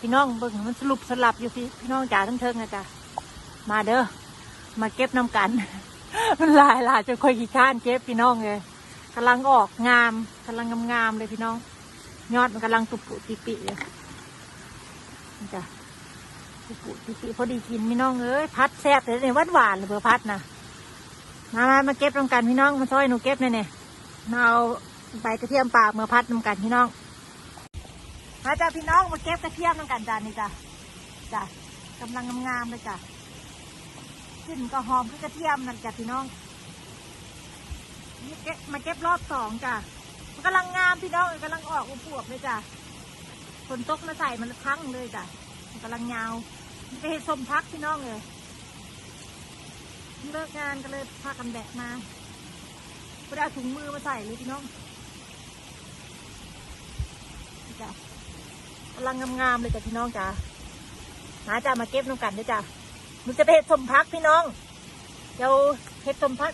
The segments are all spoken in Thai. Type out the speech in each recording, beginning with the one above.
พี่น้องเบิ่งมันสรุปสลับอยู่พี่พี่น้องจ๋าทั้งเทิงนะจ๊ะมาเด้อมาเก็บน้ำกัน มันลายหลายจนค่อยขี้ข้านเก็บพี่น้องเลยกำลังออกงามกำลังงามๆเลยพี่น้อง ยอดมันกำลังตุปุติปิเลยจ้ะตุปุติปิพอดีกินพี่น้องเอ้ยพัดแซ่บเลยเนี่ยหวานหวานเลยเบอร์พัดนะมามามาเก็บน้ำกันพี่น้องมาช่วยหนูเก็บหน่อยเนี่ยมาเอาใบกระเทียมป่าเมื่อพัดน้ำกันพี่น้อง มาจ้าพี่น้องมาเก็บกระเทียมน้ำกันจ้านี่จ้ะจ้ะกำลังงามๆเลยจ้ะกลิ่นก็หอมคือกระเทียมนั่นจ้ะพี่น้องนี่เก็บมาเก็บรอบสองจ้ะมันกำลังงามพี่น้องกำลังออกอวบเลยจ้ะฝนตกมาใส่มันทั้งเลยจ้ะมันกำลังยาวมันไปเห็ดสมพักพี่น้องเลยเลิกงานก็เลยพากันแบกมาไม่ได้เอาถุงมือมาใส่เลยพี่น้องจ้ะ ลังงามๆเลยจ้ะพี่น้องจ้าหาจ้ามาเก็บน้ำกันด้วยจ้ะมันจะไปเห็ดสมพักพี่น้อง เดี๋ยวเห็ดสมพัก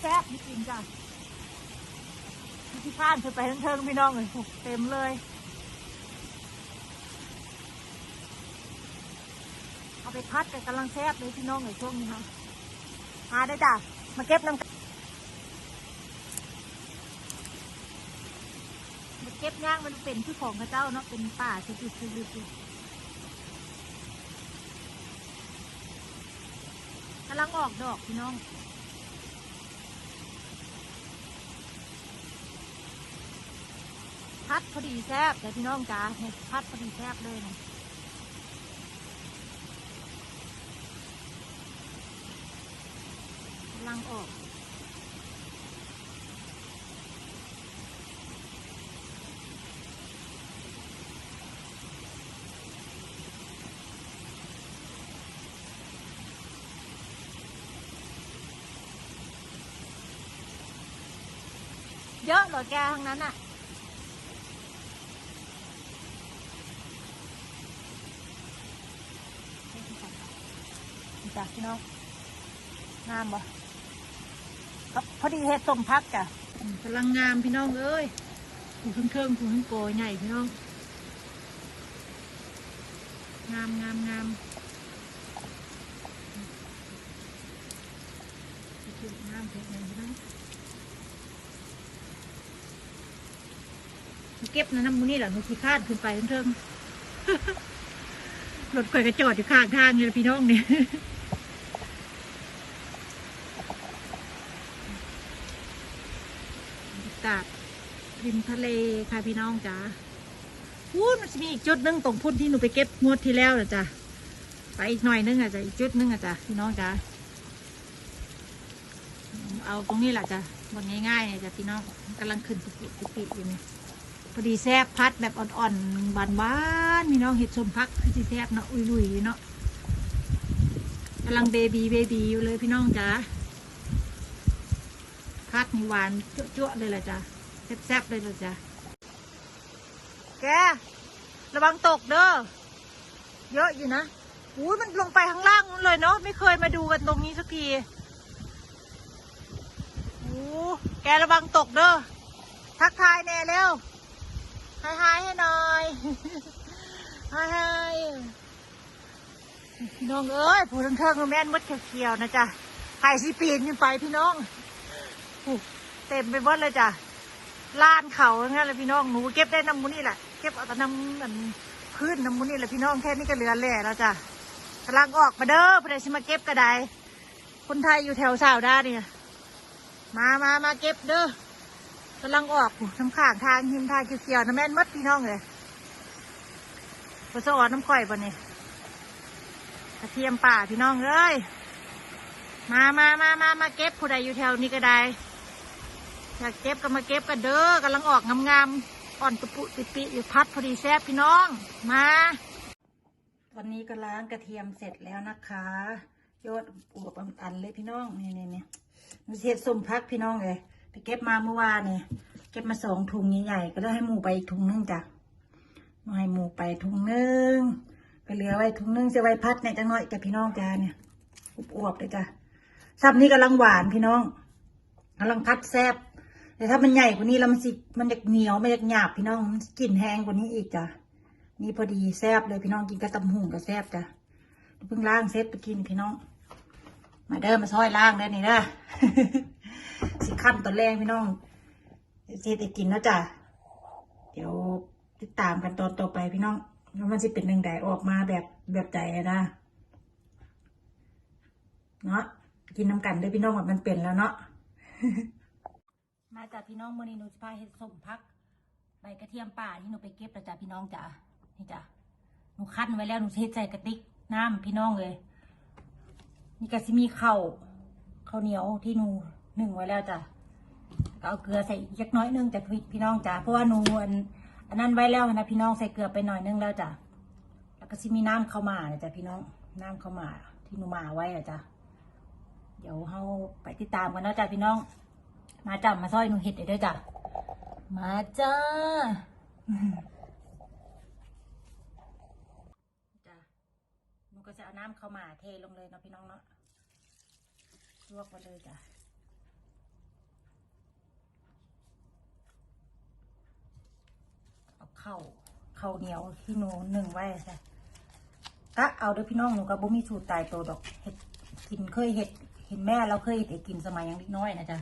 แซ่บๆนี่กินจ้ะที่ข้านคือไปทั้งเทิงพี่น้องเลยเต็มเลย เอาไปพัดแต่กำลังแซ่บเลยพี่น้องเลยช่วงนี้ค่ะหาได้จ้ะมาเก็บน้ำกันมา เก็บย่างมันเป็นที่ของพระเจ้าเนาะเป็นป่าสุดๆสุดๆกำลังออกดอกพี่น้องพัดพอดีแซบแต่พี่น้องจ๋าพัดพอดีแซบเลยนะกำลังออก เยอะเหรอแกทั้งนั้นอะนี่จ้ะพี่น้องงามบ่ก็พอดีเห็ดสมพักจ้ะกำลังงามพี่น้องเอ้ยผูขึ้นเครื่องผูขึ้นโกยใหญ่พี่น้อง งามงามงามงามเผ็ดเลยพี่น้อง เก็บนะน้ำมูนี่แหละหนูขี้คร้าดขึ้นไปเทิงๆรถไฟกระจอดอยู่ข้างทางเลยพี่น้องเนี่ยกาศริมทะเลค่ะพี่น้องจ๋าพูดมันจะมีอีกจุดหนึงตรงพุ่นที่หนูไปเก็บงวดที่แล้วนะจ๊ะไปอีกหน่อยนึงอะจ้ะอีกจุดหนึงอะจ้ะพี่น้องจ๋าเอาตรงนี้แหละจ้ะบนง่ายๆเนี่ยจ้ะพี่น้องกำลังขึ้นปุกิปุกิอยู่นี่ พอดีแซบพัดแบบอ่อนๆบานๆพี่น้องเห็ดชมพักคือสิแซบเนาะอุ้ยๆเนาะกำลังเบบีเบบีอยู่เลยพี่น้องจ๋าพัดนี่หวานจั่วๆเลยแหละจ้ะแซ่บๆเลยแหละจ้ะแกระวังตกเด้อเยอะอยู่นะอุ้ยมันลงไปข้างล่างเลยเนาะไม่เคยมาดูกันตรงนี้สักทีโอ้แกระวังตกเด้อทักทายแน่เร็วฮายฮายให้หน่ อยฮายฮายพี่น้องเอ้ยผู้ทั้งเทิงๆแม่นมดเขียวๆนะจ๊ะไข่สิปีนขึ้นไปพี่น้องเต็มไปหมดเลยจ้ะลานเขางเงี้ยเลยพี่น้องหนูเก็บได้น้ำมูนี่แหละเก็บเอาแต่น้ำมันพื้นน้ำมูนี่แหละพี่น้องแค่นี้ก็เหลือแหล่แล้วจ้ะกำลังออกมาเด้อเพื่อจะมาเก็บกระไดคนไทยอยู่แถวสาวด้าเนี่ยมามามาเก็บเด้อกำลังออกน้ำข้างทางหิมทางเขียวๆน้ำแม่นมดพี่น้องเลย พอสอดน้ำข่อยบนนี่กระเทียมป่าพี่น้องเอ้ย มามามามามาเก็บผู้ใดอยู่แถวนี้ก็ได้อยากเก็บก็มาเก็บกันเด้อกำลังออกงามๆอ่อนตุปุติปิอยู่พัดพอดีแซ่บพี่น้อง มาวันนี้ก็ล้างกระเทียมเสร็จแล้วนะคะยอดอวบอันเลยพี่น้องนี่นี่นี่มันเสียส้มพักพี่น้องเลยไปเก็บมาเมื่อวานเนี่ยเก็บมาสองถุงใหญ่ๆก็เลยให้หมูไปอีกถุงนึงจ้ะ มาให้หมูไปถุงนึงก็เหลือไว้ถุงนึงจะไว้พัดในจังหน่อยกับพี่น้องจ้าเนี่ยอวบๆเลยจ้ะซับนี้กำลังหวานพี่น้องกำลังพัดแซบแต่ถ้ามันใหญ่กว่านี้แล้วมันสิมันจะเหนียวมันจะหยาบพี่น้องมันกลิ่นแห้งกว่านี้อีกจ้ะนี่พอดีแซบเลยพี่น้องกินกระตำหุ่งกับแซบจ้ะเพิ่งล้างเซ็ตไปกินพี่น้อง มาเด้อมาซอยล้างได้นี่นะสิขั้นตอนแรกพี่น้องเดี๋ยวเซ็ตไปกินแล้วจ้ะเดี๋ยว ติดตามกันตอนต่อไปพี่น้องว่ามันจะเป็นหนึ่งใดออกมาแบบแบบใดนะเนาะกินน้ำกันด้วยพี่น้องว่ามันเป็นแล้วเนาะมาจากพี่น้องมื่อนี้หนูจะพาเห็ดส้มพักใบกระเทียมป่าที่หนูไปเก็บแล้วจ้ะพี่น้องจ้ะนี่จ้ะหนูคั้นไว้แล้วหนูเทใส่กระติกน้ำพี่น้องเลยนี่ก็สิมีข้าวข้าวเหนียวที่หนูหนึ่งไว้แล้วจ้ะก็เอาเกลือใส่อีกเล็กน้อยนึงจ้ะพี่พี่น้องจ้ะเพราะว่าหนูอัน อันนั้นไว้แล้วนะพี่น้องใส่เกลือไปหน่อยนึงแล้วจ้ะแล้วก็สิมีน้ำเข้ามานะจ้ะพี่น้องน้ำเข้ามาที่หนูมาไว้อะจ้ะเดี๋ยวเราไปติดตามกันนะจ้ะพี่น้อง มาจ้ะมาซอยหนูเห็ดเด้อจ้ะมาจ้าจ้ะหนูก็จะเอาน้ำเข้ามาเทลงเลยเนาะพี่น้องเนาะลวกไปเลยจ้ะ ข้าเข้าเหนียวที่หนูหนึ่งไว้จ้ะกะเอาเด้อพี่น้องหนูกับบุมีสูตรตายตัวดอกเห็ดกินเคยเห็ดเห็นแม่เราเคยเห็ดกินสมัยยังเล็กน้อยนะจ๊ะ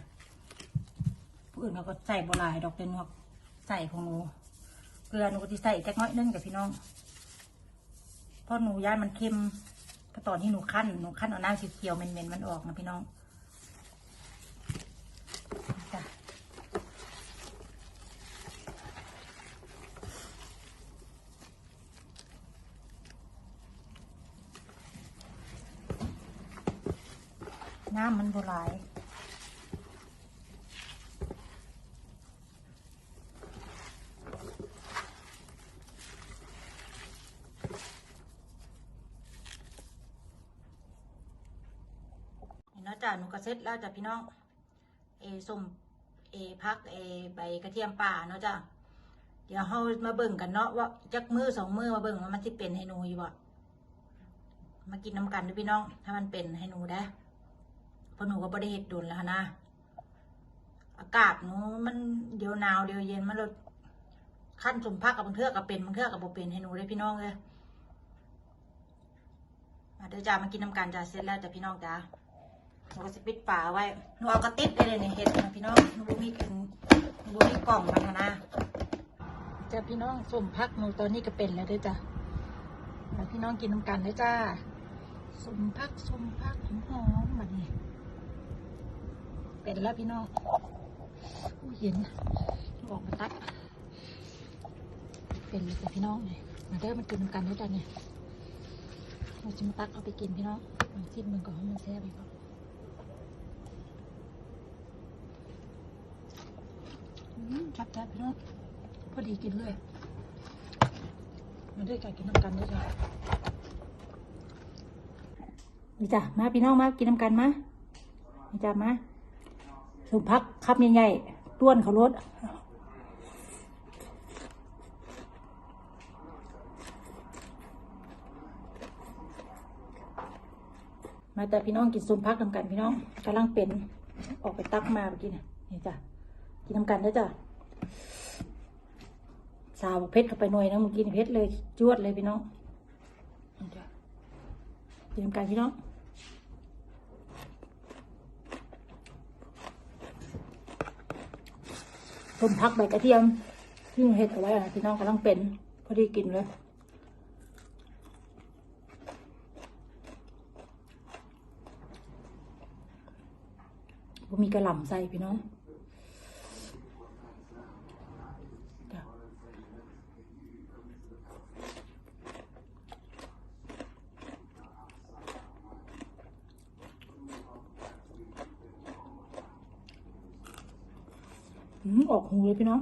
ผู้อื่นเขาก็ใส่บลายดอกเป็นหักใส่ของหนูเกลือหนูก็จะใส่จักน้อยนึงกับพี่น้องเพราะหนูย่านมันเค็มเพราะตอนที่หนูขั้นหนูขั้นเอาหน้ำสีเขียวๆเหม็นๆมันออกนะพี่น้อง น้ำมันบหลายเนเนาะจ้ะหนูก็เซ็ตแล้วจ้ะพี่น้อง เอส้มเอพักเอใบกระเทียมป่าเนาะจ้ะเดี๋ยวเรามาเบิ่งกันเนาะว่าจักมือสองมือมาเบิ่งว่ามันสิเป็นให้หนูอยู่บ่มากินน้ำกันด้วยพี่น้อง ถ้ามันเป็นให้หนูได้ พราะหนูก็บ่ได้เฮ็ดโดนแล้วนะ อากาศหนูมันเดี๋ยวหนาวเดี๋ยวเย็นมันเลยขั้นสมพักกับบางเทือกกับเป็นบางเทือกกับบ่เป็นให้หนูได้พี่น้องเลยมาเดี๋ยวจ้ามากินน้ำกันจ้าเสร็จแล้วจ้ะพี่น้องจ้าหนูก็จะปิดฝาไว้หนูเอากระติบไปเลยเนี่ยเห็ดนะพี่น้องหนูมีถุงหนูมีกล่องมันนะจ้าพี่น้องสมพักหนูตอนนี้ก็เป็นแล้วเด้วยจ้ะมาพี่น้องกินน้ำกันเลยจ้าสมพักสมพักหอมๆแบบนี้ เป็นแล้วพี่น้องอู้เย็นออกมาตักเป็นเลยพี่น้องเนี่ยมาเด้อมากินน้ำกันด้วยจ้ะเนี่ยเราจะมาตักเอาไปกินพี่น้องลองชิมมันก่อนว่ามันแซ่บไหมครับอืมชับแทบพี่น้องพอดีกินเลยมาด้กันกินน้ำกันด้วยจ้ะนี่จ้ะมาพี่น้องมากินน้ำกันมานี่จ้ะมา สุพักคับใหญ่ๆต้วนเขารถมาแต่พี่น้องกินสุพักนำกันพี่น้องกำลังเป็นออกไปตักมาเมื่อกี้เนี่ยนี่จ้ะกินน้ำกันเด้จ้ะสาวเพชรเข้าไปหน่วยนะเมื่อกี้นี่เพชรเลยจวดเลยพี่น้องนี่จ้ะกินน้ำกันพี่น้อง มพักใบกระเทียมที่เห็ดเอาไว้อะพี่น้องกำลังเป็นพอดีกินเลยมีกระหล่ำใส่พี่น้อง อออกหูเลยพี่น้อง